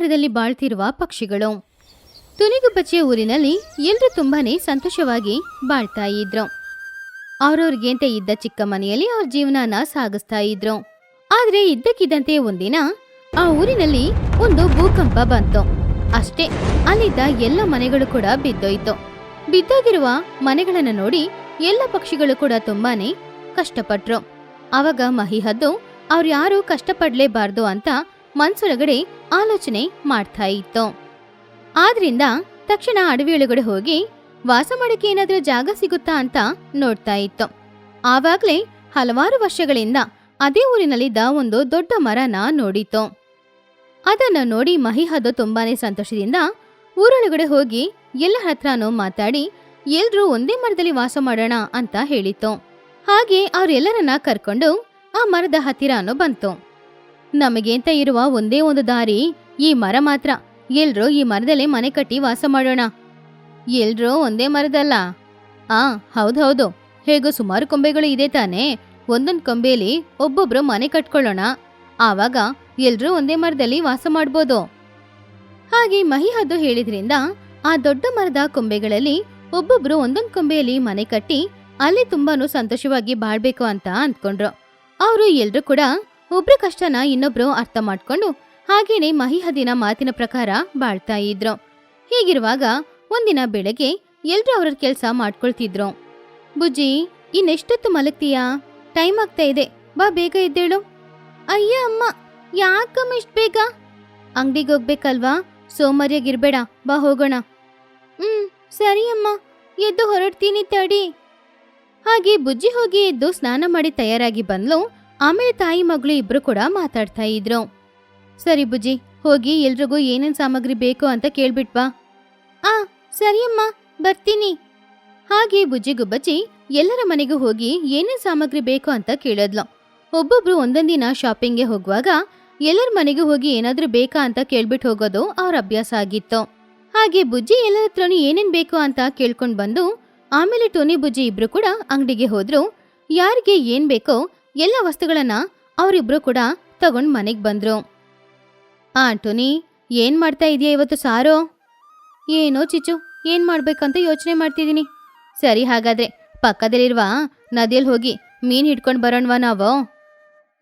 ಮರದಲ್ಲಿ ಬಾಳ್ತಿರುವ ಪಕ್ಷಿಗಳು. ತುನಿಗುಬ್ಬಚ್ಚಿಯ ಊರಿನಲ್ಲಿ ಎಲ್ಲರೂ ತುಂಬಾನೇ ಸಂತೋಷವಾಗಿ ಬಾಳ್ತಾ ಇದ್ರು. ಅವ್ರವ್ರಿಗೆ ಅಂತ ಇದ್ದ ಚಿಕ್ಕ ಮನೆಯಲ್ಲಿ ಅವ್ರ ಜೀವನನ ಸಾಗಿಸ್ತಾ ಇದ್ರು. ಆದ್ರೆ ಇದ್ದಕ್ಕಿದ್ದಂತೆ ಒಂದಿನ ಆ ಊರಿನಲ್ಲಿ ಒಂದು ಭೂಕಂಪ ಬಂತು. ಅಷ್ಟೇ, ಅಲ್ಲಿದ್ದ ಎಲ್ಲ ಮನೆಗಳು ಕೂಡ ಬಿದ್ದೋಯ್ತು. ಬಿದ್ದೋಗಿರುವ ಮನೆಗಳನ್ನ ನೋಡಿ ಎಲ್ಲ ಪಕ್ಷಿಗಳು ಕೂಡ ತುಂಬಾನೇ ಕಷ್ಟಪಟ್ರು. ಅವಾಗ ಮಹಿಹದ್ದು ಅವ್ರು ಯಾರು ಕಷ್ಟಪಡ್ಲೇಬಾರ್ದು ಅಂತ ಮನ್ಸೊಳಗಡೆ ಆಲೋಚನೆ ಮಾಡ್ತಾ ಇತ್ತು. ಆದ್ರಿಂದ ತಕ್ಷಣ ಅಡವಿಯೊಳಗಡೆ ಹೋಗಿ, ವಾಸ ಮಾಡಕ್ಕೆ ಏನಾದ್ರೂ ಜಾಗ ಸಿಗುತ್ತಾ ಅಂತ ನೋಡ್ತಾ ಇತ್ತು. ಆವಾಗ್ಲೇ ಹಲವಾರು ವರ್ಷಗಳಿಂದ ಅದೇ ಊರಿನಲ್ಲಿದ್ದ ಒಂದು ದೊಡ್ಡ ಮರನ ನೋಡಿತು ಅದನ್ನ ನೋಡಿ ಮಹಿಹದ್ದು ತುಂಬಾನೇ ಸಂತೋಷದಿಂದ ಊರೊಳಗಡೆ ಹೋಗಿ ಎಲ್ಲ ಹತ್ರನೂ ಮಾತಾಡಿ, ಎಲ್ರೂ ಒಂದೇ ಮರದಲ್ಲಿ ವಾಸ ಮಾಡೋಣ ಅಂತ ಹೇಳಿತು ಹಾಗೆ ಅವ್ರೆಲ್ಲರನ್ನ ಕರ್ಕೊಂಡು ಆ ಮರದ ಹತ್ತಿರನೂ ಬಂತು. ನಮಗೇಂತ ಇರುವ ಒಂದೇ ಒಂದು ದಾರಿ, ಈ ಮರ ಮಾತ್ರ. ಎಲ್ರೂ ಈ ಮರದಲ್ಲೇ ಮನೆ ಕಟ್ಟಿ ವಾಸ ಮಾಡೋಣ. ಎಲ್ರೂ ಒಂದೇ ಮರದಲ್ಲ? ಆ, ಹೌದೌದು. ಹೇಗೋ ಸುಮಾರು ಕೊಂಬೆಗಳು ಇದೆ ತಾನೇ. ಒಂದೊಂದು ಕೊಂಬೆಯಲ್ಲಿ ಒಬ್ಬೊಬ್ರು ಮನೆ ಕಟ್ಕೊಳ್ಳೋಣ. ಆವಾಗ ಎಲ್ರೂ ಒಂದೇ ಮರದಲ್ಲಿ ವಾಸ ಮಾಡ್ಬೋದು. ಹಾಗೆ ಮಹಿಹದ್ದು ಹೇಳಿದ್ರಿಂದ ಆ ದೊಡ್ಡ ಮರದ ಕೊಂಬೆಗಳಲ್ಲಿ ಒಬ್ಬೊಬ್ರು ಒಂದೊಂದು ಕೊಂಬೆಯಲ್ಲಿ ಮನೆ ಕಟ್ಟಿ, ಅಲ್ಲಿ ತುಂಬಾನು ಸಂತೋಷವಾಗಿ ಬಾಳ್ಬೇಕು ಅಂತ ಅಂದ್ಕೊಂಡ್ರು. ಅವರು ಎಲ್ರೂ ಕೂಡ ಒಬ್ರ ಕಷ್ಟನ ಇನ್ನೊಬ್ರು ಅರ್ಥ ಮಾಡ್ಕೊಂಡು ಹಾಗೇನೆ ಮಹಿಹದಿನ ಮಾತಿನ ಪ್ರಕಾರ ಬಾಳ್ತಾ ಇದ್ರು. ಹೀಗಿರುವಾಗ ಒಂದಿನ ಬೆಳಗ್ಗೆ ಎಲ್ರು ಅವ್ರ ಕೆಲಸ ಮಾಡ್ಕೊಳ್ತಿದ್ರು. ಬುಜ್ಜಿ, ಇನ್ನೆಷ್ಟೊತ್ತು ಮಲಗ್ತೀಯಾ? ಟೈಮ್ ಆಗ್ತಾ ಇದೆ. ಬಾ, ಬೇಗ ಎದ್ದೇಳು. ಅಯ್ಯ, ಅಮ್ಮ, ಯಾಕಮ್ಮ ಇಷ್ಟ ಬೇಗ? ಅಂಗಡಿಗೆ ಹೋಗ್ಬೇಕಲ್ವಾ? ಸೋಮಾರಿಯಾಗಿರ್ಬೇಡ. ಬಾ, ಹೋಗೋಣ. ಹ್ಮ್, ಸರಿ ಅಮ್ಮ. ಎದ್ದು ಹೊರಡ್ತೀನಿ ತಡಿ. ಹಾಗೆ ಬುಜ್ಜಿ ಹೋಗಿ ಎದ್ದು ಸ್ನಾನ ಮಾಡಿ ತಯಾರಾಗಿ ಬಂದ್ಲು. ಆಮೇಲೆ ತಾಯಿ ಮಗಳು ಇಬ್ರು ಕೂಡ ಮಾತಾಡ್ತಾ ಇದ್ರು. ಸರಿ ಬುಜ್ಜಿ, ಹೋಗಿ ಎಲ್ರಿಗೂ ಏನೇನ್ ಸಾಮಗ್ರಿ ಬೇಕು ಅಂತ ಕೇಳ್ಬಿಟ್ವಾ? ಆ, ಸರಿಯಮ್ಮ, ಬರ್ತೀನಿ. ಹಾಗೆ ಬುಜ್ಜಿಗೂ ಬಜ್ಜಿ ಎಲ್ಲರ ಮನೆಗೂ ಹೋಗಿ ಏನೇನ್ ಸಾಮಗ್ರಿ ಬೇಕು ಅಂತ ಕೇಳಿದ್ಲು. ಒಬ್ಬೊಬ್ರು ಒಂದೊಂದಿನ ಶಾಪಿಂಗ್ಗೆ ಹೋಗುವಾಗ ಎಲ್ಲರ ಮನೆಗೂ ಹೋಗಿ ಏನಾದ್ರೂ ಬೇಕಾ ಅಂತ ಕೇಳ್ಬಿಟ್ಟು ಹೋಗೋದು ಅವ್ರ ಅಭ್ಯಾಸ ಆಗಿತ್ತು. ಹಾಗೆ ಬುಜ್ಜಿ ಎಲ್ಲರ ಹತ್ರನೂ ಏನೇನ್ ಬೇಕು ಅಂತ ಕೇಳ್ಕೊಂಡು ಬಂದು ಆಮೇಲೆ ಟೋನಿ ಬುಜ್ಜಿ ಇಬ್ರು ಕೂಡ ಅಂಗಡಿಗೆ ಹೋದ್ರು. ಯಾರಿಗೆ ಏನ್ ಬೇಕೋ ಎಲ್ಲ ವಸ್ತುಗಳನ್ನ ಅವರಿಬ್ರು ಕೂಡ ತಗೊಂಡ್ ಮನೆಗೆ ಬಂದ್ರು. ಆಂಟೋನಿ ಟೋನಿ ಏನ್ ಮಾಡ್ತಾ ಇದೀಯ ಇವತ್ತು ಸಾರೋ? ಏನೋ ಚಿಚು ಏನ್ ಮಾಡ್ಬೇಕಂತ ಯೋಚನೆ ಮಾಡ್ತಿದೀನಿ. ಸರಿ ಹಾಗಾದ್ರೆ, ಪಕ್ಕದಲ್ಲಿರುವ ನದಿಯಲ್ಲಿ ಹೋಗಿ ಮೀನ್ ಹಿಡ್ಕೊಂಡ್ ಬರೋಣವಾ ನಾವು?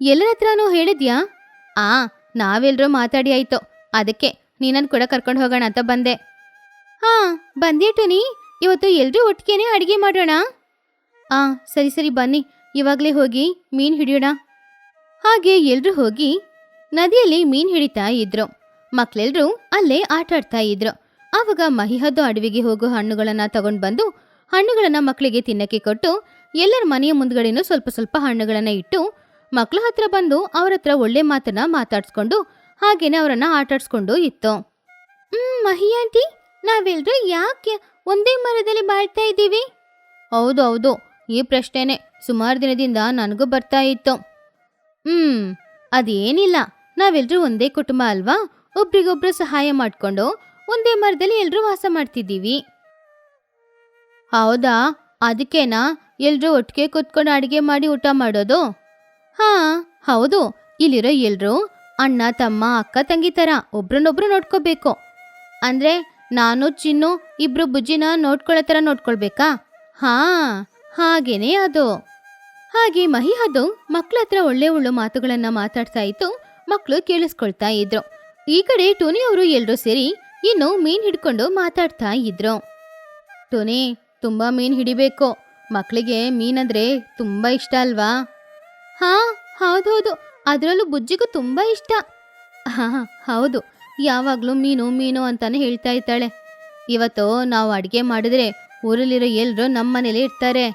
ಎಲ್ಲರ ಹತ್ರನೂ ಹೇಳಿದ್ಯಾ? ಆ ನಾವೆಲ್ಲರೂ ಮಾತಾಡಿ ಆಯ್ತು. ಅದಕ್ಕೆ ನೀನನ್ ಕೂಡ ಕರ್ಕೊಂಡು ಹೋಗೋಣ ಅಂತ ಬಂದೆ. ಹಾ, ಬಂದೆ ಟೋನಿ ಇವತ್ತು ಎಲ್ರೂ ಒಟ್ಟಿಗೆನೆ ಅಡಿಗೆ ಮಾಡೋಣ? ಆ, ಸರಿ ಸರಿ ಬನ್ನಿ. ಇವಾಗ್ಲೇ ಹೋಗಿ ಮೀನ್ ಹಿಡಿಯೋಣ. ಹಾಗೆ ಎಲ್ಲರೂ ಹೋಗಿ ನದಿಯಲ್ಲಿ ಮೀನ್ ಹಿಡಿತಾ ಇದ್ರು. ಮಕ್ಳೆಲ್ರೂ ಅಲ್ಲೇ ಆಟ ಆಡ್ತಾ ಇದ್ರು. ಆವಾಗ ಮಹಿಹದ್ದು ಅಡವಿಗೆ ಹೋಗೋ ಹಣ್ಣುಗಳನ್ನು ತಗೊಂಡು ಬಂದು ಹಣ್ಣುಗಳನ್ನು ಮಕ್ಕಳಿಗೆ ತಿನ್ನಕ್ಕೆ ಕೊಟ್ಟು ಎಲ್ಲರ ಮನೆಯ ಮುಂದ್ಗಡೆನೂ ಸ್ವಲ್ಪ ಸ್ವಲ್ಪ ಹಣ್ಣುಗಳನ್ನು ಇಟ್ಟು ಮಕ್ಕಳ ಹತ್ರ ಬಂದು ಅವ್ರ ಹತ್ರ ಒಳ್ಳೆ ಮಾತನ್ನ ಮಾತಾಡ್ಸ್ಕೊಂಡು ಹಾಗೇನೆ ಅವರನ್ನ ಆಟಾಡ್ಸ್ಕೊಂಡು ಇತ್ತು. ಹ್ಮ್, ಮಹಿ ಆಂಟಿ ನಾವೆಲ್ಲರೂ ಯಾಕೆ ಒಂದೇ ಮರದಲ್ಲಿ ಬಾಳ್ತಾ ಇದ್ದೀವಿ? ಹೌದು ಹೌದು. ಈ ಪ್ರಶ್ನೆನೆ ಸುಮಾರು ದಿನದಿಂದ ನನಗೂ ಬರ್ತಾ ಇತ್ತು. ಹ್ಮ್, ಅದೇನಿಲ್ಲ. ನಾವೆಲ್ಲರೂ ಒಂದೇ ಕುಟುಂಬ ಅಲ್ವಾ? ಒಬ್ರಿಗೊಬ್ರು ಸಹಾಯ ಮಾಡ್ಕೊಂಡು ಒಂದೇ ಮರದಲ್ಲಿ ಎಲ್ಲರೂ ವಾಸ ಮಾಡ್ತಿದ್ದೀವಿ. ಹೌದಾ? ಅದಕ್ಕೇನಾ? ಎಲ್ಲರೂ ಒಟ್ಟಿಗೆ ಕೂತ್ಕೊಂಡು ಅಡುಗೆ ಮಾಡಿ ಊಟ ಮಾಡೋದು? ಹಾ, ಹೌದು. ಇಲ್ಲಿರೋ ಎಲ್ಲರೂ ಅಣ್ಣ, ತಮ್ಮ, ಅಕ್ಕ, ತಂಗಿ ತರ ಒಬ್ರನ್ನೊಬ್ರು ನೋಡ್ಕೋಬೇಕು. ಅಂದ್ರೆ ನಾನು, ಚಿನ್ನು ಇಬ್ರು ಬುಜ್ಜಿನ ನೋಡ್ಕೊಳ್ಳೋ ತರ ನೋಡ್ಕೊಳ್ಬೇಕಾ? ಹಾ. ಹಾಗೇನೆ ಅದು. ಹಾಗೆ ಮಹಿಹದು ಮಕ್ಳ ಹತ್ರ ಒಳ್ಳೆ ಒಳ್ಳೆ ಮಾತುಗಳನ್ನ ಮಾತಾಡ್ತಾ ಇತ್ತು ಮಕ್ಕಳು ಕೇಳಿಸ್ಕೊಳ್ತಾ ಇದ್ರು. ಈ ಕಡೆ ಟೋನಿ ಅವರು ಎಲ್ಲರೂ ಸೇರಿ ಇನ್ನು ಮೀನ್ ಹಿಡ್ಕೊಂಡು ಮಾತಾಡ್ತಾ ಇದ್ರು. ಟೋನಿ, ತುಂಬಾ ಮೀನ್ ಹಿಡಿಬೇಕು. ಮಕ್ಕಳಿಗೆ ಮೀನಂದ್ರೆ ತುಂಬಾ ಇಷ್ಟ ಅಲ್ವಾ? ಹಾ, ಹೌದೌದು. ಅದರಲ್ಲೂ ಬುಜ್ಜಿಗೂ ತುಂಬಾ ಇಷ್ಟ. ಹಾ, ಹೌದು. ಯಾವಾಗ್ಲೂ ಮೀನು ಮೀನು ಅಂತಾನೆ ಹೇಳ್ತಾ ಇದ್ದಾಳೆ. ಇವತ್ತು ನಾವು ಅಡಿಗೆ ಮಾಡಿದ್ರೆ ಊರಲ್ಲಿರೋ ಎಲ್ರು ನಮ್ಮ ಮನೇಲಿ ಇರ್ತಾರೆ.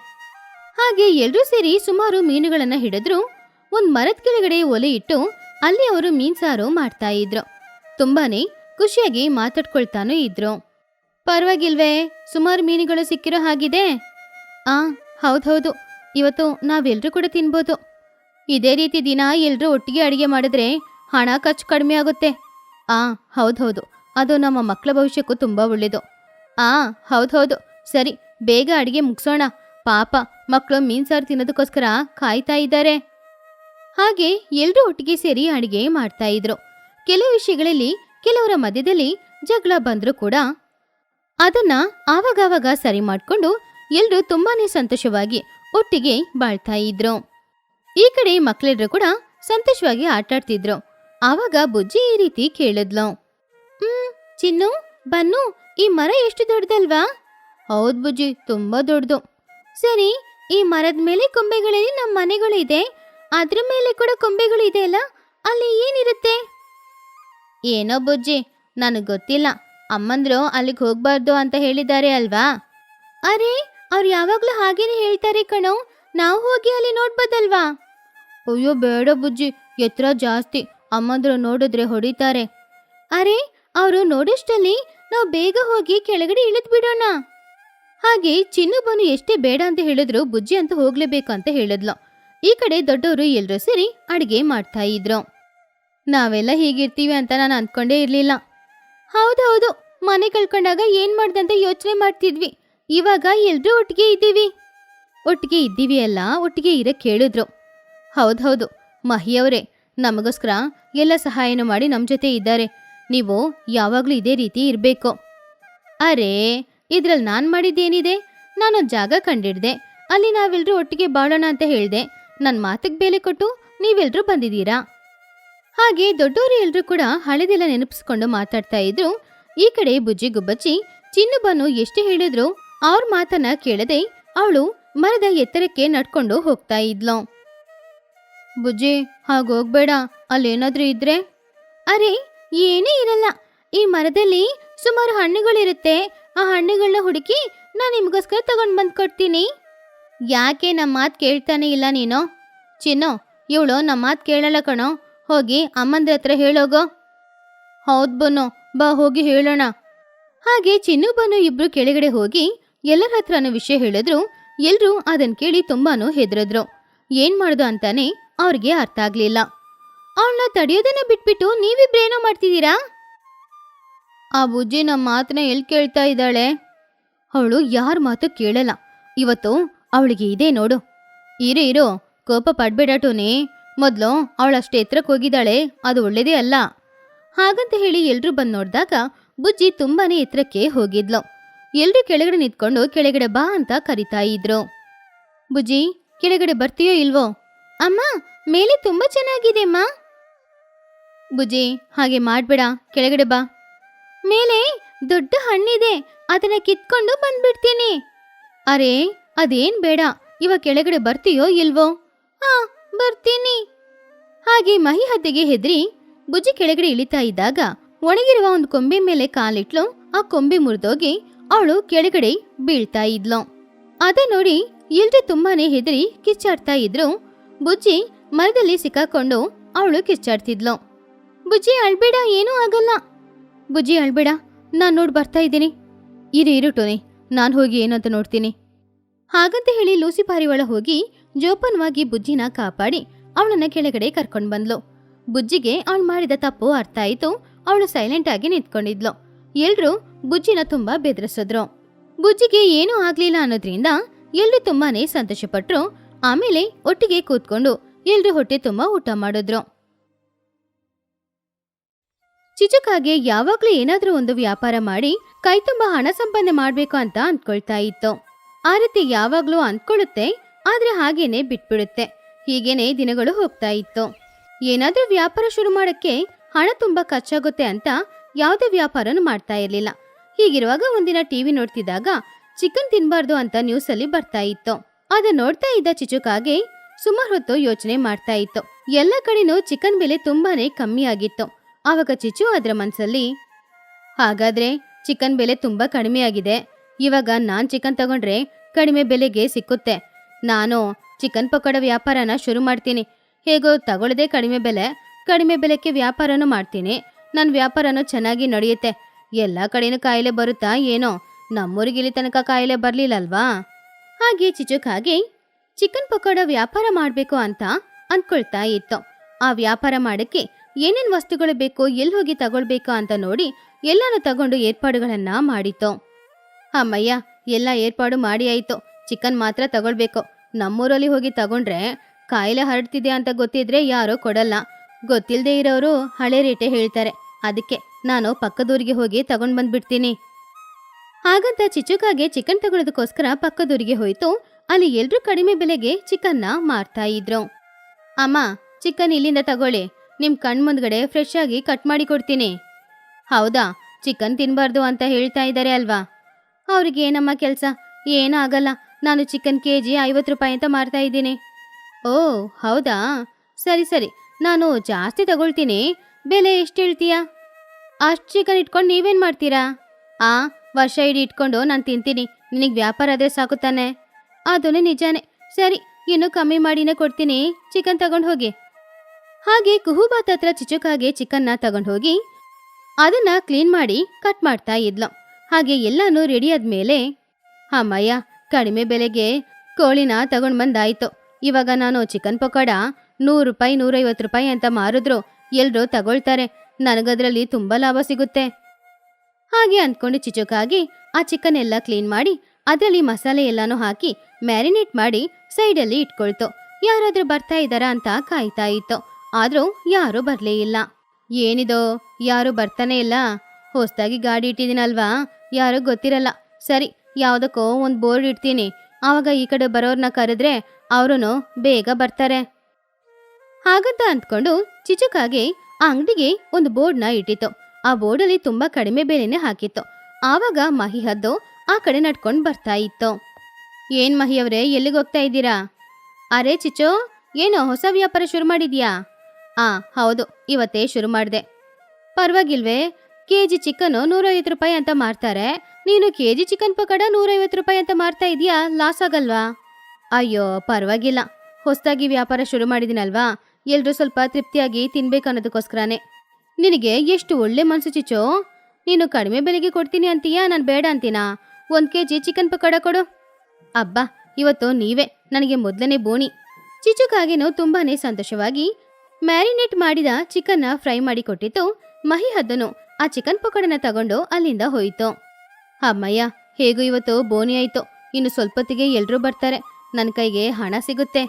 ಹಾಗೆ ಎಲ್ರೂ ಸೇರಿ ಸುಮಾರು ಮೀನುಗಳನ್ನ ಹಿಡಿದ್ರು. ಒಂದ್ ಮರದ ಕೆಳಗಡೆ ಒಲೆ ಇಟ್ಟು ಅಲ್ಲಿ ಅವರು ಮೀನ್ ಸಾರು ಮಾಡ್ತಾ ಇದ್ರು. ತುಂಬಾನೇ ಖುಷಿಯಾಗಿ ಮಾತಾಡ್ಕೊಳ್ತಾನೂ ಇದ್ರು. ಪರವಾಗಿಲ್ವೇ, ಸುಮಾರು ಮೀನುಗಳು ಸಿಕ್ಕಿರೋ ಹಾಗಿದೆ. ಆ, ಹೌದೌದು. ಇವತ್ತು ನಾವೆಲ್ಲರೂ ಕೂಡ ತಿನ್ಬೋದು. ಇದೇ ರೀತಿ ದಿನ ಎಲ್ಲರೂ ಒಟ್ಟಿಗೆ ಅಡಿಗೆ ಮಾಡಿದ್ರೆ ಹಣ ಖರ್ಚು ಕಡಿಮೆ ಆಗುತ್ತೆ. ಆ, ಹೌದೌದು. ಅದು ನಮ್ಮ ಮಕ್ಕಳ ಭವಿಷ್ಯಕ್ಕೂ ತುಂಬಾ ಒಳ್ಳೇದು. ಆ, ಹೌದೌದು. ಸರಿ, ಬೇಗ ಅಡಿಗೆ ಮುಗಿಸೋಣ. ಪಾಪ ಮಕ್ಕಳು ಮೀನ್ ಸಾರು ತಿನ್ನೋದಕ್ಕೋಸ್ಕರ ಕಾಯ್ತಾ ಇದ್ದಾರೆ. ಹಾಗೆ ಎಲ್ರೂ ಒಟ್ಟಿಗೆ ಸೇರಿ ಅಡಿಗೆ ಮಾಡ್ತಾ ಇದ್ರು. ಕೆಲವು ವಿಷಯಗಳಲ್ಲಿ ಕೆಲವರ ಮಧ್ಯದಲ್ಲಿ ಜಗಳ ಬಂದ್ರೂ ಕೂಡ ಅದನ್ನ ಆವಾಗವಾಗ ಸರಿ ಮಾಡಿಕೊಂಡು ಎಲ್ರೂ ತುಂಬಾನೇ ಸಂತೋಷವಾಗಿ ಒಟ್ಟಿಗೆ ಬಾಳ್ತಾ ಇದ್ರು. ಈ ಕಡೆ ಮಕ್ಕಳೆಲ್ಲರೂ ಕೂಡ ಸಂತೋಷವಾಗಿ ಆಟಾಡ್ತಿದ್ರು ಆವಾಗ ಬುಜ್ಜಿ ಈ ರೀತಿ ಕೇಳಿದ್ಲು. ಹ್ಮ್, ಚಿನ್ನು, ಬನ್ನು, ಈ ಮರ ಎಷ್ಟು ದೊಡ್ಡದಲ್ವಾ? ಹೌದ್ ಬುಜ್ಜಿ, ತುಂಬಾ ದೊಡ್ಡದು. ಸರಿ, ಈ ಮರದ ಮೇಲೆ ಕೊಂಬೆಗಳಲ್ಲಿ ನಮ್ಮ ಮನೆಗಳು ಇದೆ ಅದ್ರ ಮೇಲೆ ಕೂಡ ಕೊಂಬೆಗಳು ಇದೆ ಅಲ್ಲ? ಅಲ್ಲಿ ಏನಿರುತ್ತೆ? ಏನೋ ಬುಜ್ಜಿ, ನನಗೆ ಗೊತ್ತಿಲ್ಲ. ಅಮ್ಮಂದ್ರು ಅಲ್ಲಿಗೆ ಹೋಗ್ಬಾರ್ದು ಅಂತ ಹೇಳಿದ್ದಾರೆ ಅಲ್ವಾ? ಅರೆ, ಅವ್ರು ಯಾವಾಗ್ಲೂ ಹಾಗೇನೆ ಹೇಳ್ತಾರೆ ಕಣೋ. ನಾವು ಹೋಗಿ ಅಲ್ಲಿ ನೋಡ್ಬೋದಲ್ವಾ? ಅಯ್ಯೋ, ಬೇಡ ಬುಜ್ಜಿ. ಎತ್ತರ ಜಾಸ್ತಿ. ಅಮ್ಮಂದ್ರು ನೋಡಿದ್ರೆ ಹೊಡಿತಾರೆ. ಅರೆ, ಅವರು ನೋಡೋಷ್ಟಲ್ಲಿ ನಾವು ಬೇಗ ಹೋಗಿ ಕೆಳಗಡೆ ಇಳಿದ್ ಬಿಡೋಣ ಹಾಗೆ ಚಿನ್ನು ಬನು ಎಷ್ಟೇ ಬೇಡ ಅಂತ ಹೇಳಿದ್ರು ಬುಜ್ಜಿ ಅಂತ ಹೋಗ್ಲೇಬೇಕು ಅಂತ ಹೇಳಿದ್ಲು. ಈ ಕಡೆ ದೊಡ್ಡವರು ಎಲ್ಲರೂ ಸೇರಿ ಅಡಿಗೆ ಮಾಡ್ತಾ ಇದ್ರು. ನಾವೆಲ್ಲ ಹೀಗಿರ್ತೀವಿ ಅಂತ ನಾನು ಅನ್ಕೊಂಡೇ ಇರ್ಲಿಲ್ಲ. ಹೌದೌದು ಮನೆ ಕಳ್ಕೊಂಡಾಗ ಏನ್ ಮಾಡ್ದಂತ ಯೋಚನೆ ಮಾಡ್ತಿದ್ವಿ. ಇವಾಗ ಎಲ್ರೂ ಒಟ್ಟಿಗೆ ಇದ್ದೀವಿ. ಒಟ್ಟಿಗೆ ಇದ್ದೀವಿ ಅಲ್ಲ, ಒಟ್ಟಿಗೆ ಇರಕ್ಕೆ ಹೇಳಿದ್ರು ಹೌದೌದು ಮಹಿಯವರೇ, ನಮಗೋಸ್ಕರ ಎಲ್ಲ ಸಹಾಯನೂ ಮಾಡಿ ನಮ್ಮ ಜೊತೆ ಇದ್ದಾರೆ. ನೀವು ಯಾವಾಗಲೂ ಇದೇ ರೀತಿ ಇರಬೇಕು. ಅರೇ ಇದ್ರಲ್ಲಿ ನಾನು ಮಾಡಿದ್ದೇನಿದೆ? ನಾನು ಜಾಗ ಕಂಡಿಡ್ದೆ. ಅಲ್ಲಿ ನಾವೆಲ್ಲರೂ ಒಟ್ಟಿಗೆ ಬಾಳೋಣ ಅಂತ ಹೇಳಿದೆ. ನನ್ನ ಮಾತಿಗೆ ಬೇಲೆ ಕೊಟ್ಟು ನೀವೆಲ್ಲರೂ ಬಂದಿದ್ದೀರಾ? ಹಾಗೆ ದೊಡ್ಡೋರು ಎಲ್ಲರೂ ಕೂಡ ಹಳೆದೆಲ್ಲ ನೆನಪಿಸ್ಕೊಂಡು ಮಾತಾಡ್ತಾ ಇದ್ರು. ಈ ಕಡೆ ಬುಜ್ಜಿ ಗುಬ್ಬಚ್ಚಿ, ಚಿನ್ನು ಬನ್ನು ಎಷ್ಟು ಹೇಳಿದ್ರು ಅವ್ರ ಮಾತನ್ನ ಕೇಳದೆ ಅವಳು ಮರದ ಎತ್ತರಕ್ಕೆ ನಡ್ಕೊಂಡು ಹೋಗ್ತಾ ಇದ್ಲು. ಬುಜ್ಜಿ ಹಾಗೋಗ್ಬೇಡ ಅಲ್ಲೇನಾದ್ರೂ ಇದ್ರೆ? ಅರೆ, ಏನೇ ಇರಲ್ಲ. ಈ ಮರದಲ್ಲಿ ಸುಮಾರು ಹಣ್ಣುಗಳಿರುತ್ತೆ. ಆ ಹಣ್ಣುಗಳನ್ನ ಹುಡುಕಿ ನಾನು ನಿಮಗೋಸ್ಕರ ತಗೊಂಡು ಬಂದು ಕೊಡ್ತೀನಿ. ಯಾಕೆ ನಮ್ಮ ಮಾತು ಕೇಳ್ತಾನೆ ಇಲ್ಲ ನೀನು? ಚಿನ್ನು, ಇವಳು ನಮ್ಮ ಮಾತು ಕೇಳಲ್ಲ ಕಣೋ. ಹೋಗಿ ಅಮ್ಮಂದ್ರ ಹತ್ರ ಹೇಳೋಗೋ. ಹೌದ್ ಬನ್ನು, ಬಾ ಹೋಗಿ ಹೇಳೋಣ. ಹಾಗೆ ಚಿನ್ನು, ಬನ್ನು ಇಬ್ರು ಕೆಳಗಡೆ ಹೋಗಿ ಎಲ್ಲರ ಹತ್ರನೂ ವಿಷಯ ಹೇಳಿದ್ರು. ಎಲ್ಲರೂ ಅದನ್ ಕೇಳಿ ತುಂಬಾನು ಹೆದರಿದ್ರು. ಏನ್ ಮಾಡೋದು ಅಂತಾನೆ ಅವ್ರಿಗೆ ಅರ್ಥ ಆಗ್ಲಿಲ್ಲ. ಅವಳನ್ನ ತಡೆಯೋದನ್ನ ಬಿಟ್ಬಿಟ್ಟು ನೀವಿಬ್ರೇನೋ ಮಾಡ್ತಿದ್ದೀರಾ? ಆ ಬುಜ್ಜಿ ನಮ್ಮ ಮಾತನ್ನ ಎಲ್ಲಿ ಕೇಳ್ತಾ ಇದ್ದಾಳೆ? ಅವಳು ಯಾರ ಮಾತು ಕೇಳಲ್ಲ. ಇವತ್ತು ಅವಳಿಗೆ ಇದೆ ನೋಡು. ಇರು ಇರು. ಕೋಪ ಪಡ್ಬೇಡ ಟೋನಿ. ಮೊದಲು ಅವಳಷ್ಟು ಎತ್ತರಕ್ಕೆ ಹೋಗಿದ್ದಾಳೆ. ಅದು ಒಳ್ಳೇದೇ ಅಲ್ಲ. ಹಾಗಂತ ಹೇಳಿ ಎಲ್ರೂ ಬಂದು ನೋಡಿದಾಗ ಬುಜ್ಜಿ ತುಂಬಾನೇ ಎತ್ತರಕ್ಕೆ ಹೋಗಿದ್ಲು. ಎಲ್ರೂ ಕೆಳಗಡೆ ನಿಂತ್ಕೊಂಡು, ಕೆಳಗಡೆ ಬಾ ಅಂತ ಕರಿತಾ ಇದ್ರು. ಬುಜ್ಜಿ, ಕೆಳಗಡೆ ಬರ್ತೀಯೋ ಇಲ್ವೋ? ಅಮ್ಮ, ಮೇಲೆ ತುಂಬಾ ಚೆನ್ನಾಗಿದೆ, ಅಮ್ಮ. ಬುಜ್ಜಿ, ಹಾಗೆ ಮಾಡ್ಬೇಡ. ಕೆಳಗಡೆ ಬಾ. ಮೇಲೆ ದೊಡ್ಡ ಹಣ್ಣಿದೆ, ಅದನ್ನ ಕಿತ್ಕೊಂಡು ಬಂದ್ಬಿಡ್ತೀನಿ. ಅರೆ, ಅದೇನ್ ಬೇಡ, ಇವ ಕೆಳಗಡೆ ಬರ್ತೀಯೋ ಇಲ್ವೋ? ಹಾ ಬರ್ತೀನಿ. ಹಾಗೆ ಮಹಿ ಹದ್ದೆಗೆ ಹೆದ್ರಿ ಬುಜ್ಜಿ ಕೆಳಗಡೆ ಇಳಿತಾ ಇದ್ದಾಗ ಒಣಗಿರುವ ಒಂದು ಕೊಂಬೆ ಮೇಲೆ ಕಾಲಿಟ್ಲು, ಆ ಕೊಂಬೆ ಮುರಿದೋಗಿ ಅವಳು ಕೆಳಗಡೆ ಬೀಳ್ತಾ ಇದ್ಲು. ಅದ ನೋಡಿ ತುಂಬಾನೇ ಹೆದರಿ ಕಿಚ್ಚಾಡ್ತಾ ಇದ್ರು. ಬುಜ್ಜಿ ಮರದಲ್ಲಿ ಸಿಕ್ಕಾಕೊಂಡು ಅವಳು ಕಿಚ್ಚಾಡ್ತಿದ್ಲು. ಬುಜ್ಜಿ ಅಳ್ಬೇಡ, ಏನೂ ಆಗಲ್ಲ. ಬುಜ್ಜಿ ಅಳ್ಬೇಡ, ನಾನು ನೋಡಿ ಬರ್ತಾ ಇದ್ದೀನಿ. ಇರು ಇರು ಟೋನಿ, ನಾನು ಹೋಗಿ ಏನಂತ ನೋಡ್ತೀನಿ. ಹಾಗಂತ ಹೇಳಿ ಲೂಸಿ ಪಾರಿವಾಳ ಹೋಗಿ ಜೋಪಾನವಾಗಿ ಬುಜ್ಜಿನ ಕಾಪಾಡಿ ಅವಳನ್ನ ಕೆಳಗಡೆ ಕರ್ಕೊಂಡು ಬಂದ್ಲು. ಬುಜ್ಜಿಗೆ ಅವಳು ಮಾಡಿದ ತಪ್ಪು ಅರ್ಥ ಆಯ್ತು, ಅವಳು ಸೈಲೆಂಟ್ ಆಗಿ ನಿಂತ್ಕೊಂಡಿದ್ಲು. ಎಲ್ರೂ ಬುಜ್ಜಿನ ತುಂಬಾ ಬೆದರಿಸಿದ್ರು. ಬುಜ್ಜಿಗೆ ಏನೂ ಆಗ್ಲಿಲ್ಲ ಅನ್ನೋದ್ರಿಂದ ಎಲ್ರು ತುಂಬಾನೇ ಸಂತೋಷಪಟ್ರು. ಆಮೇಲೆ ಒಟ್ಟಿಗೆ ಕೂತ್ಕೊಂಡು ಎಲ್ರು ಹೊಟ್ಟೆ ತುಂಬಾ ಊಟ ಮಾಡಿದ್ರು. ಚಿಚುಕಾಗೆ ಯಾವಾಗ್ಲೂ ಏನಾದ್ರೂ ಒಂದು ವ್ಯಾಪಾರ ಮಾಡಿ ಕೈ ತುಂಬಾ ಹಣ ಸಂಪಾದನೆ ಮಾಡ್ಬೇಕು ಅಂತ ಅನ್ಕೊಳ್ತಾ ಇತ್ತು. ಆ ರೀತಿ ಯಾವಾಗ್ಲೂ ಅನ್ಕೊಳ್ಳುತ್ತೆ ಆದ್ರೆ ಹಾಗೇನೆ ಬಿಟ್ಬಿಡುತ್ತೆ. ಹೀಗೇನೆ ದಿನಗಳು ಹೋಗ್ತಾ ಇತ್ತು. ಏನಾದ್ರೂ ವ್ಯಾಪಾರ ಶುರು ಮಾಡಕ್ಕೆ ಹಣ ತುಂಬಾ ಖರ್ಚಾಗುತ್ತೆ ಅಂತ ಯಾವುದೇ ವ್ಯಾಪಾರನೂ ಮಾಡ್ತಾ ಇರ್ಲಿಲ್ಲ. ಹೀಗಿರುವಾಗ ಒಂದಿನ ಟಿವಿ ನೋಡ್ತಿದ್ದಾಗ ಚಿಕನ್ ತಿನ್ಬಾರ್ದು ಅಂತ ನ್ಯೂಸ್ ಅಲ್ಲಿ ಬರ್ತಾ ಇತ್ತು. ಅದ ನೋಡ್ತಾ ಇದ್ದ ಚಿಚುಕಾಗೆ ಸುಮಾರು ಹೊತ್ತು ಯೋಚನೆ ಮಾಡ್ತಾ ಇತ್ತು. ಎಲ್ಲ ಕಡೆನೂ ಚಿಕನ್ ಬೆಲೆ ತುಂಬಾನೇ ಕಮ್ಮಿ ಆಗಿತ್ತು. ಆವಾಗ ಚಿಚು ಅದರ ಮನಸ್ಸಲ್ಲಿ ಹಾಗಾದ್ರೆ ಚಿಕನ್ ಬೆಲೆ ತುಂಬಾ ಕಡಿಮೆ ಆಗಿದೆ ಇವಾಗ ನಾನ್ ಚಿಕನ್ ತಗೊಂಡ್ರೆ ಕಡಿಮೆ ಬೆಲೆಗೆ ಸಿಕ್ಕುತ್ತೆ. ನಾನು ಚಿಕನ್ ಪಕೋಡ ವ್ಯಾಪಾರನ ಶುರು ಮಾಡ್ತೀನಿ. ಹೇಗೋ ತಗೊಳ್ಳದೆ ಕಡಿಮೆ ಬೆಲೆ, ಕಡಿಮೆ ಬೆಲೆಗೆ ವ್ಯಾಪಾರನೂ ಮಾಡ್ತೀನಿ. ನನ್ನ ವ್ಯಾಪಾರನೂ ಚೆನ್ನಾಗಿ ನಡೆಯುತ್ತೆ. ಎಲ್ಲ ಕಡೆನೂ ಕಾಯಿಲೆ ಬರುತ್ತಾ ಏನೋ? ನಮ್ಮೂರಿಗೆ ತನಕ ಕಾಯಿಲೆ ಬರಲಿಲ್ಲಲ್ವಾ? ಹಾಗೆ ಚಿಚುಕಾಗೆ ಚಿಕನ್ ಪಕೋಡ ವ್ಯಾಪಾರ ಮಾಡಬೇಕು ಅಂತ ಅಂದ್ಕೊಳ್ತಾ ಇತ್ತು. ಆ ವ್ಯಾಪಾರ ಮಾಡಕ್ಕೆ ಏನೇನ್ ವಸ್ತುಗಳು ಬೇಕೋ ಎಲ್ಲಿ ಹೋಗಿ ತಗೊಳ್ಬೇಕಾ ಅಂತ ನೋಡಿ ಎಲ್ಲಾನು ತಗೊಂಡು ಏರ್ಪಾಡುಗಳನ್ನ ಮಾಡಿತ್ತು. ಅಮ್ಮಯ್ಯ, ಎಲ್ಲ ಏರ್ಪಾಡು ಮಾಡಿ ಆಯ್ತು. ಚಿಕನ್ ಮಾತ್ರ ತಗೊಳ್ಬೇಕು. ನಮ್ಮೂರಲ್ಲಿ ಹೋಗಿ ತಗೊಂಡ್ರೆ ಕಾಯಿಲೆ ಹರಡ್ತಿದೆ ಅಂತ ಗೊತ್ತಿದ್ರೆ ಯಾರೋ ಕೊಡಲ್ಲ. ಗೊತ್ತಿಲ್ಲದೆ ಇರೋರು ಹಳೆ ರೇಟೇ ಹೇಳ್ತಾರೆ. ಅದಕ್ಕೆ ನಾನು ಪಕ್ಕದೂರಿಗೆ ಹೋಗಿ ತಗೊಂಡ್ ಬಂದ್ಬಿಡ್ತೀನಿ. ಹಾಗಂತ ಚಿಚುಕಾಗೆ ಚಿಕನ್ ತಗೊಳ್ಳೋದಕ್ಕೋಸ್ಕರ ಪಕ್ಕದೂರಿಗೆ ಹೋಯ್ತು. ಅಲ್ಲಿ ಎಲ್ರೂ ಕಡಿಮೆ ಬೆಲೆಗೆ ಚಿಕನ್ನ ಮಾರ್ತಾ ಇದ್ರು. ಅಮ್ಮ, ಚಿಕನ್ ಇಲ್ಲಿಂದ ತಗೊಳ್ಳಿ. ನಿಮ್ ಕಣ್ಣು ಮುಂದ್ಗಡೆ ಫ್ರೆಶ್ ಆಗಿ ಕಟ್ ಮಾಡಿ ಕೊಡ್ತೀನಿ. ಹೌದಾ? ಚಿಕನ್ ತಿನ್ನಬಾರ್ದು ಅಂತ ಹೇಳ್ತಾ ಇದ್ದಾರೆ ಅಲ್ವಾ? ಅವ್ರಿಗೆ ಏನಮ್ಮ ಕೆಲಸ ಏನೂ ಆಗಲ್ಲ. ನಾನು ಚಿಕನ್ ಕೆ ಜಿ ಐವತ್ತು ರೂಪಾಯಿ ಅಂತ ಮಾರ್ತಾ ಇದ್ದೀನಿ. ಓ, ಹೌದಾ? ಸರಿ ಸರಿ. ನಾನು ಜಾಸ್ತಿ ತಗೊಳ್ತೀನಿ. ಬೆಲೆ ಎಷ್ಟು ಹೇಳ್ತೀಯಾ? ಅಷ್ಟು ಚಿಕನ್ ಇಟ್ಕೊಂಡು ನೀವೇನು ಮಾಡ್ತೀರಾ? ಆ, ವರ್ಷ ಇಡೀ ಇಟ್ಕೊಂಡು ನಾನು ತಿಂತೀನಿ. ನಿನಗೆ ವ್ಯಾಪಾರ ಆದರೆ ಸಾಕು ತಾನೆ. ಅದೂ ನಿಜಾನೇ. ಸರಿ, ಇನ್ನೂ ಕಮ್ಮಿ ಮಾಡಿನೇ ಕೊಡ್ತೀನಿ. ಚಿಕನ್ ತಗೊಂಡು ಹೋಗಿ. ಹಾಗೆ ಕುಹುಬಾತ್ ಹತ್ರ ಚಿಚುಕಾಗೆ ಚಿಕನ್ನ ತಗೊಂಡು ಹೋಗಿ ಅದನ್ನ ಕ್ಲೀನ್ ಮಾಡಿ ಕಟ್ ಮಾಡ್ತಾ ಇದ್ಲು. ಹಾಗೆ ಎಲ್ಲಾನು ರೆಡಿ ಆದ್ಮೇಲೆ, ಅಮ್ಮಯ್ಯ, ಕಡಿಮೆ ಬೆಲೆಗೆ ಕೋಳಿನ ತಗೊಂಡ್ ಬಂದಾಯ್ತು. ಇವಾಗ ನಾನು ಚಿಕನ್ ಪಕೋಡ ನೂರು ರೂಪಾಯಿ, ನೂರೈವತ್ತು ರೂಪಾಯಿ ಅಂತ ಮಾರಿದ್ರು ಎಲ್ಲರೂ ತಗೊಳ್ತಾರೆ. ನನಗದ್ರಲ್ಲಿ ತುಂಬಾ ಲಾಭ ಸಿಗುತ್ತೆ. ಹಾಗೆ ಅಂದ್ಕೊಂಡು ಚಿಚುಕಾಗಿ ಆ ಚಿಕನ್ ಎಲ್ಲ ಕ್ಲೀನ್ ಮಾಡಿ ಅದರಲ್ಲಿ ಮಸಾಲೆ ಎಲ್ಲಾನು ಹಾಕಿ ಮ್ಯಾರಿನೇಟ್ ಮಾಡಿ ಸೈಡಲ್ಲಿ ಇಟ್ಕೊಳ್ತು. ಯಾರಾದ್ರೂ ಬರ್ತಾ ಇದ್ದಾರಾ ಅಂತ ಕಾಯ್ತಾ ಇತ್ತು. ಆದ್ರೂ ಯಾರೂ ಬರಲೇ ಇಲ್ಲ. ಏನಿದೋ, ಯಾರು ಬರ್ತಾನೆ ಇಲ್ಲ. ಹೊಸದಾಗಿ ಗಾಡಿ ಇಟ್ಟಿದ್ದೀನಲ್ವಾ? ಯಾರು ಗೊತ್ತಿರಲ್ಲ. ಸರಿ, ಯಾವುದಕ್ಕೋ ಒಂದು ಬೋರ್ಡ್ ಇಡ್ತೀನಿ. ಆವಾಗ ಈ ಕಡೆ ಬರೋರ್ನ ಕರೆದ್ರೆ ಅವರು ಬೇಗ ಬರ್ತಾರೆ. ಹಾಗಂತ ಅಂದ್ಕೊಂಡು ಚಿಚುಕಾಗಿ ಆ ಅಂಗಡಿಗೆ ಒಂದು ಬೋರ್ಡ್ನ ಇಟ್ಟಿತ್ತು. ಆ ಬೋರ್ಡಲ್ಲಿ ತುಂಬಾ ಕಡಿಮೆ ಬೆಲೆನೇ ಹಾಕಿತ್ತು. ಆವಾಗ ಮಹಿ ಹದ್ದು ಆ ಕಡೆ ನಡ್ಕೊಂಡು ಬರ್ತಾ ಇತ್ತು. ಏನ್ ಮಹಿ ಅವರೇ ಎಲ್ಲಿಗೆ ಹೋಗ್ತಾ ಇದ್ದೀರಾ? ಅರೆ ಚಿಚು ಏನೋ ಹೊಸ ವ್ಯಾಪಾರ ಶುರು ಮಾಡಿದ್ಯಾ? ಆ, ಹೌದು, ಇವತ್ತೇ ಶುರು ಮಾಡಿದೆ. ಪರವಾಗಿಲ್ವೇ ಕೆ ಜಿ ಚಿಕನ್ ನೂರೈವತ್ತು ರೂಪಾಯಿ ಅಂತ ಮಾರ್ತಾರೆ. ನೀನು ಕೆ ಜಿ ಚಿಕನ್ ಪಕೋಡ ನೂರೈವತ್ತು ರೂಪಾಯಿ ಅಂತ ಮಾರ್ತಾ ಇದೀಯಾ? ಲಾಸ್ ಆಗಲ್ವಾ? ಅಯ್ಯೋ, ಪರವಾಗಿಲ್ಲ. ಹೊಸದಾಗಿ ವ್ಯಾಪಾರ ಶುರು ಮಾಡಿದಿನಲ್ವಾ? ಎಲ್ರೂ ಸ್ವಲ್ಪ ತೃಪ್ತಿಯಾಗಿ ತಿನ್ಬೇಕು ಅನ್ನೋದಕ್ಕೋಸ್ಕರನೇ. ನಿನಗೆ ಎಷ್ಟು ಒಳ್ಳೆ ಮನಸ್ಸು ಚಿಚೋ ನೀನು ಕಡಿಮೆ ಬೆಲೆಗೆ ಕೊಡ್ತೀನಿ ಅಂತೀಯಾ? ನಾನು ಬೇಡ ಅಂತೀನಾ? ಒಂದು ಕೆ ಜಿ ಚಿಕನ್ ಪಕೋಡ ಕೊಡು. ಅಬ್ಬಾ, ಇವತ್ತು ನೀವೇ. ನನಗೆ ಮೊದಲನೇ ಬೋಣಿ ಚಿಚುಕಾಗೇನು ತುಂಬಾ ಸಂತೋಷವಾಗಿ ಮ್ಯಾರಿನೇಟ್ ಮಾಡಿದ ಚಿಕನ್ನ ಫ್ರೈ ಮಾಡಿ ಕೊಟ್ಟಿತ್ತು ಮಹಿ ಹದ್ದನು. ಆ ಚಿಕನ್ ಪಕೋಡನ ತಗೊಂಡು ಅಲ್ಲಿಂದ ಹೋಯಿತು. ಅಮ್ಮಯ್ಯ, ಹೇಗೂ ಇವತ್ತು ಬೋನಿ ಆಯ್ತು. ಇನ್ನು ಸ್ವಲ್ಪತ್ತಿಗೆ ಎಲ್ರೂ ಬರ್ತಾರೆ. ನನ್ನ ಕೈಗೆ ಹಣ ಸಿಗುತ್ತೆ.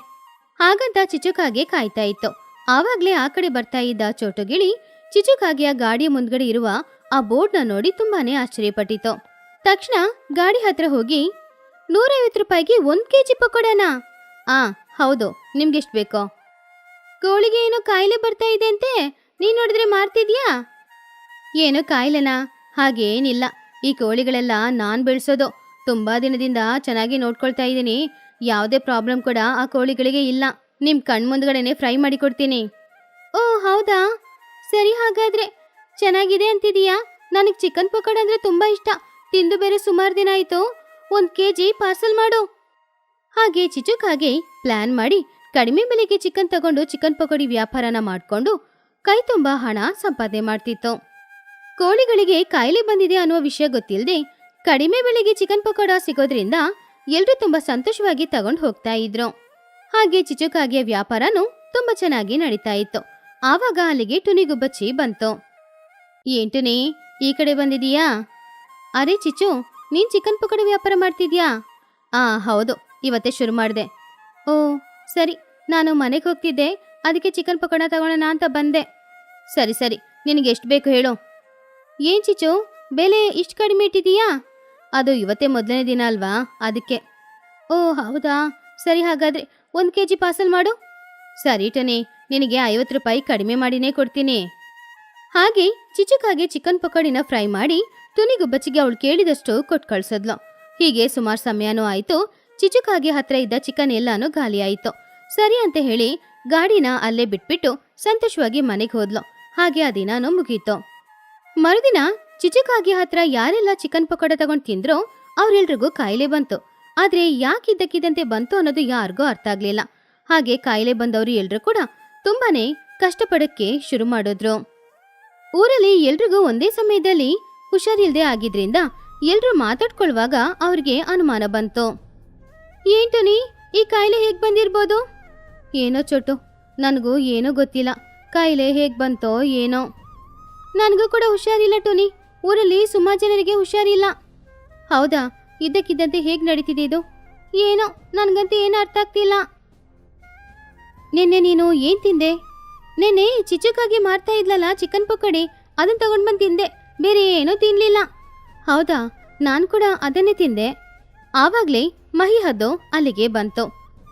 ಹಾಗಂತ ಚಿಚುಕಾಗೆ ಕಾಯ್ತಾ ಇತ್ತು. ಆವಾಗ್ಲೇ ಆ ಕಡೆ ಬರ್ತಾ ಇದ್ದ ಚೋಟುಗಿಳಿ ಚಿಚುಕಾಗೆಯ ಗಾಡಿಯ ಮುಂದ್ಗಡೆ ಇರುವ ಆ ಬೋರ್ಡ್ನ ನೋಡಿ ತುಂಬಾನೇ ಆಶ್ಚರ್ಯಪಟ್ಟಿತು. ತಕ್ಷಣ ಗಾಡಿ ಹತ್ರ ಹೋಗಿ, ನೂರೈವತ್ತು ರೂಪಾಯಿಗೆ ಒಂದ್ ಕೆಜಿ ಪಕೋಡನಾ? ಆ, ಹೌದು. ನಿಮ್ಗೆಷ್ಟು ಬೇಕೋ? ಕೋಳಿಗೆ ಏನೋ ಕಾಯಿಲೆ ಬರ್ತಾ ಇದೆ ಅಂತೆ. ನೀ ನೋಡಿದ್ರೆ ಮಾರ್ತಿದ್ಯಾ? ಏನೋ ಕಾಯಿಲೆನಾ? ಹಾಗೇನಿಲ್ಲ. ಈ ಕೋಳಿಗಳೆಲ್ಲ ನಾನ್ ಬೆಳೆಸೋದು. ತುಂಬಾ ದಿನದಿಂದ ಚೆನ್ನಾಗಿ ನೋಡ್ಕೊಳ್ತಾ ಇದ್ದೀನಿ. ಯಾವುದೇ ಪ್ರಾಬ್ಲಮ್ ಕೂಡ ಆ ಕೋಳಿಗಳಿಗೆ ಇಲ್ಲ. ನಿಮ್ ಕಣ್ ಮುಂದ್ಗಡೆನೆ ಫ್ರೈ ಮಾಡಿ ಕೊಡ್ತೀನಿ ಓ, ಹೌದಾ? ಸರಿ, ಹಾಗಾದ್ರೆ. ಚೆನ್ನಾಗಿದೆ ಅಂತಿದೀಯಾ? ನನಗೆ ಚಿಕನ್ ಪಕೋಡ ಅಂದ್ರೆ ತುಂಬಾ ಇಷ್ಟ. ತಿಂದು ಬೇರೆ ಸುಮಾರು ದಿನ ಆಯ್ತು. ಒಂದ್ ಕೆ ಜಿ ಪಾರ್ಸಲ್ ಮಾಡು. ಹಾಗೆ ಚಿಚುಕಾಗೆ ಪ್ಲಾನ್ ಮಾಡಿ ಕಡಿಮೆ ಬೆಲೆಗೆ ಚಿಕನ್ ತಗೊಂಡು ಚಿಕನ್ ಪಕೋಡಿ ವ್ಯಾಪಾರನ ಮಾಡ್ಕೊಂಡು ಕೈ ತುಂಬ ಹಣ ಸಂಪಾದನೆ ಮಾಡ್ತಿತ್ತು. ಕೋಳಿಗಳಿಗೆ ಕಾಯಿಲೆ ಬಂದಿದೆ ಅನ್ನುವ ವಿಷಯ ಗೊತ್ತಿಲ್ಲದೆ ಕಡಿಮೆ ಬೆಲೆಗೆ ಚಿಕನ್ ಪಕೋಡ ಸಿಗೋದ್ರಿಂದ ಎಲ್ಲರೂ ತುಂಬಾ ಸಂತೋಷವಾಗಿ ತಗೊಂಡು ಹೋಗ್ತಾ ಇದ್ರು. ಹಾಗೆ ಚಿಚುಕಾಗಿಯ ವ್ಯಾಪಾರನೂ ತುಂಬಾ ಚೆನ್ನಾಗಿ ನಡೀತಾ ಇತ್ತು. ಆವಾಗ ಅಲ್ಲಿಗೆ ಟುನಿಗುಬ್ಬಚ್ಚಿ ಬಂತು. ಏನ್ ಈ ಕಡೆ ಬಂದಿದೀಯಾ? ಅರೆ ಚಿಚು, ನೀನ್ ಚಿಕನ್ ಪಕೋಡ ವ್ಯಾಪಾರ ಮಾಡ್ತಿದ್ಯಾ? ಆ, ಹೌದು, ಇವತ್ತೇ ಶುರು ಮಾಡಿದೆ. ಓ, ಸರಿ ನಾನು ಮನೆಗೆ ಹೋಗ್ತಿದ್ದೆ, ಅದಕ್ಕೆ ಚಿಕನ್ ಪಕೋಡ ತಗೊಳ್ಳೋಣ ಅಂತ ಬಂದೆ. ಸರಿ ಸರಿ, ನಿನಗೆ ಎಷ್ಟು ಬೇಕು ಹೇಳು. ಏನ್ ಚಿಚು ಬೆಲೆ ಇಷ್ಟು ಕಡಿಮೆ ಇಟ್ಟಿದೀಯಾ ಅದು ಇವತ್ತೇ ಮೊದಲನೇ ದಿನ ಅಲ್ವಾ, ಅದಕ್ಕೆ. ಓ, ಹೌದಾ? ಸರಿ, ಹಾಗಾದ್ರೆ ಒಂದು ಕೆ ಜಿ ಪಾರ್ಸಲ್ ಮಾಡು. ಸರಿ ಟನಿ, ನಿನಗೆ ಐವತ್ತು ರೂಪಾಯಿ ಕಡಿಮೆ ಮಾಡಿನೇ ಕೊಡ್ತೀನಿ. ಹಾಗೆ ಚಿಚುಕಾಗೆ ಚಿಕನ್ ಪಕೋಡಿನ ಫ್ರೈ ಮಾಡಿ ತುನಿಗುಬ್ಬಚ್ಚಿಗೆ ಅವಳು ಕೇಳಿದಷ್ಟು ಕೊಟ್ಟು ಕಳ್ಸದ್ಲು. ಹೀಗೆ ಸುಮಾರು ಸಮಯನೂ ಆಯಿತು ಚಿಚುಕಾಗೆ ಹತ್ರ ಇದ್ದ ಚಿಕನ್ ಎಲ್ಲಾನು ಗಾಲಿಯಾಯಿತು. ಸರಿ ಅಂತ ಹೇಳಿ ಗಾಡಿನ ಅಲ್ಲೇ ಬಿಟ್ಬಿಟ್ಟು ಸಂತೋಷವಾಗಿ ಮನೆಗೆ ಹೋದ್ಲು. ಹಾಗೆ ಆ ದಿನಾನು ಮುಗೀತು. ಮರುದಿನ ಚಿಚಕಾಗಿ ಹತ್ರ ಯಾರೆಲ್ಲ ಚಿಕನ್ ಪಕೋಡ ತಗೊಂಡು ತಿಂದ್ರೋ ಅವ್ರೆಲ್ರಿಗೂ ಕಾಯಿಲೆ ಬಂತು. ಆದ್ರೆ ಯಾಕೆ ಇದ್ದಕ್ಕಿದ್ದಂತೆ ಬಂತು ಅನ್ನೋದು ಯಾರಿಗೂ ಅರ್ಥ ಆಗ್ಲಿಲ್ಲ. ಹಾಗೆ ಕಾಯಿಲೆ ಬಂದವರು ಎಲ್ರು ಕೂಡ ತುಂಬಾನೇ ಕಷ್ಟಪಡಕ್ಕೆ ಶುರು ಮಾಡಿದ್ರು. ಊರಲ್ಲಿ ಎಲ್ರಿಗೂ ಒಂದೇ ಸಮಯದಲ್ಲಿ ಹುಷಾರಿಲ್ದೆ ಆಗಿದ್ರಿಂದ ಎಲ್ರೂ ಮಾತಾಡ್ಕೊಳ್ವಾಗ ಅವ್ರಿಗೆ ಅನುಮಾನ ಬಂತು. ಏಂಟನಿ ಈ ಕಾಯಿಲೆ ಹೇಗ್ ಬಂದಿರ್ಬೋದು? ಏನೋ ಚೊಟ್ಟು ನನಗೂ ಏನೂ ಗೊತ್ತಿಲ್ಲ. ಕಾಯಿಲೆ ಹೇಗೆ ಬಂತೋ ಏನೋ. ನನಗೂ ಕೂಡ ಹುಷಾರಿಲ್ಲ ಟೋನಿ. ಊರಲ್ಲಿ ಸುಮಾರು ಜನರಿಗೆ ಹುಷಾರಿಲ್ಲ. ಹೌದಾ? ಇದ್ದಕ್ಕಿದ್ದಂತೆ ಹೇಗೆ ನಡೀತಿದೆ ಇದು? ಏನೋ, ನನಗಂತೂ ಏನು ಅರ್ಥ ಆಗ್ತಿಲ್ಲ. ನಿನ್ನೆ ನೀನು ಏನು ತಿಂದೆ? ನಿನ್ನೆ ಚಿಚುಕಾಗಿ ಮಾರ್ತಾ ಇದ್ಲಲ್ಲ ಚಿಕನ್ ಪಕೋಡಿ. ಅದನ್ನ ತಗೊಂಡು ಬಂದು ತಿಂದೆ. ಬೇರೆ ಏನೂ ತಿನ್ಲಿಲ್ಲ. ಹೌದಾ? ನಾನು ಕೂಡ ಅದನ್ನೇ ತಿಂದೆ. ಆವಾಗಲೇ ಮಹಿ ಹದ್ದು ಅಲ್ಲಿಗೆ ಬಂತು.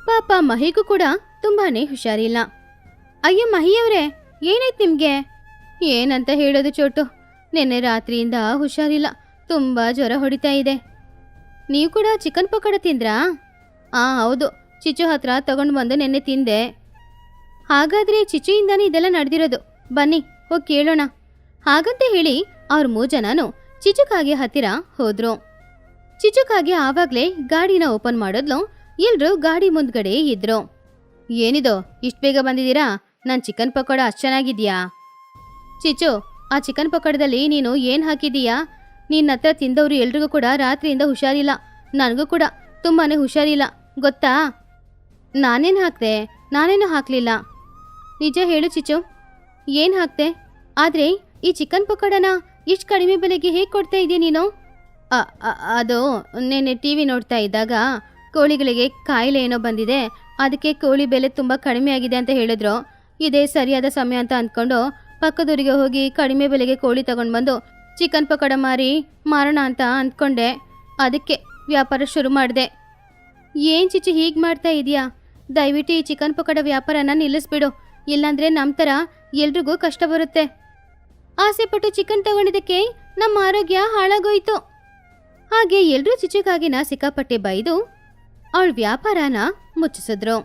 ಪಾಪ ಮಹಿಗೂ ಕೂಡ ತುಂಬಾನೇ ಹುಷಾರಿಲ್ಲ. ಅಯ್ಯೋ ಮಹಿಯವರೇ, ಏನಾಯ್ತು ನಿಮಗೆ? ಏನಂತ ಹೇಳೋದು ಚೋಟು. ನಿನ್ನೆ ರಾತ್ರಿಯಿಂದ ಹುಷಾರಿಲ್ಲ, ತುಂಬ ಜ್ವರ ಹೊಡಿತಾ ಇದೆ. ನೀವು ಕೂಡ ಚಿಕನ್ ಪಕೋಡ ತಿಂದ್ರಾ? ಆ, ಹೌದು. ಚಿಚು ಹತ್ರ ತಗೊಂಡು ಬಂದು ನೆನ್ನೆ ತಿಂದೆ. ಹಾಗಾದ್ರೆ ಚಿಚುಯಿಂದಾನೇ ಇದೆಲ್ಲ ನಡೆದಿರೋದು. ಬನ್ನಿ, ಹೋಗಿ ಕೇಳೋಣ. ಹಾಗಂತ ಹೇಳಿ ಅವ್ರ ಮೂ ಜನಾನು ಚಿಚುಕಾಗೆ ಹತ್ತಿರ ಹೋದ್ರು. ಚಿಚುಕಾಗೆ ಆವಾಗ್ಲೇ ಗಾಡಿನ ಓಪನ್ ಮಾಡಿದ್ಲು ಎಲ್ಲರೂ ಗಾಡಿ ಮುಂದ್ಗಡೆ ಇದ್ರು. ಏನಿದು? ಇಷ್ಟು ಬೇಗ ಬಂದಿದ್ದೀರಾ? ನನ್ನ ಚಿಕನ್ ಪಕೋಡ ಅಷ್ಟು ಚೆನ್ನಾಗಿದೆಯಾ? ಚಿಚು ಆ ಚಿಕನ್ ಪಕೋಡದಲ್ಲಿ ನೀನು ಏನು ಹಾಕಿದೀಯಾ ನಿನ್ನ ಹತ್ರ ತಿಂದವರು ಎಲ್ರಿಗೂ ಕೂಡ ರಾತ್ರಿಯಿಂದ ಹುಷಾರಿಲ್ಲ. ನನಗೂ ಕೂಡ ತುಂಬಾ ಹುಷಾರಿಲ್ಲ. ಗೊತ್ತಾ? ನಾನೇನು ಹಾಕಿದೆ? ನಾನೇನು ಹಾಕಲಿಲ್ಲ? ನಿಜ ಹೇಳು ಚಿಚು ಏನು ಹಾಕ್ತೆ ಆದರೆ ಈ ಚಿಕನ್ ಪಕೋಡನ ಇಷ್ಟು ಕಡಿಮೆ ಬೆಲೆಗೆ ಹೇಗೆ ಕೊಡ್ತಾ ಇದೀಯ ನೀನು? ಅದು ನೆನ್ನೆ ಟಿ ವಿ ನೋಡ್ತಾ ಇದ್ದಾಗ ಕೋಳಿಗಳಿಗೆ ಕಾಯಿಲೆ ಏನೋ ಬಂದಿದೆ. ಅದಕ್ಕೆ ಕೋಳಿ ಬೆಲೆ ತುಂಬ ಕಡಿಮೆ ಆಗಿದೆ ಅಂತ ಹೇಳಿದ್ರು. ಇದೇ ಸರಿಯಾದ ಸಮಯ ಅಂತ ಅಂದ್ಕೊಂಡು ಪಕ್ಕದೂರಿಗೆ ಹೋಗಿ ಕಡಿಮೆ ಬೆಲೆಗೆ ಕೋಳಿ ತಗೊಂಡು ಬಂದು ಚಿಕನ್ ಪಕೋಡ ಮಾರಿ ಮಾರೋಣ ಅಂತ ಅಂದ್ಕೊಂಡೆ. ಅದಕ್ಕೆ ವ್ಯಾಪಾರ ಶುರು ಮಾಡಿದೆ. ಏನು ಚಿಚಿ ಹೀಗೆ ಮಾಡ್ತಾ ಇದೆಯಾ? ದಯವಿಟ್ಟು ಈ ಚಿಕನ್ ಪಕೋಡ ವ್ಯಾಪಾರನ ನಿಲ್ಲಿಸ್ಬಿಡು. ಇಲ್ಲಾಂದರೆ ನಮ್ಮ ಥರ ಎಲ್ರಿಗೂ ಕಷ್ಟ ಬರುತ್ತೆ. ಆಸೆಪಟ್ಟು ಚಿಕನ್ ತಗೊಂಡಿದ್ದಕ್ಕೆ ನಮ್ಮ ಆರೋಗ್ಯ ಹಾಳಾಗೋಯ್ತು. ಹಾಗೆ ಎಲ್ಲರೂ ಚಿಚುಕಾಗಿನ ಸಿಕ್ಕಾಪಟ್ಟೆ ಬೈದು ಅವಳ ವ್ಯಾಪಾರನ முற்று சுதுறோம்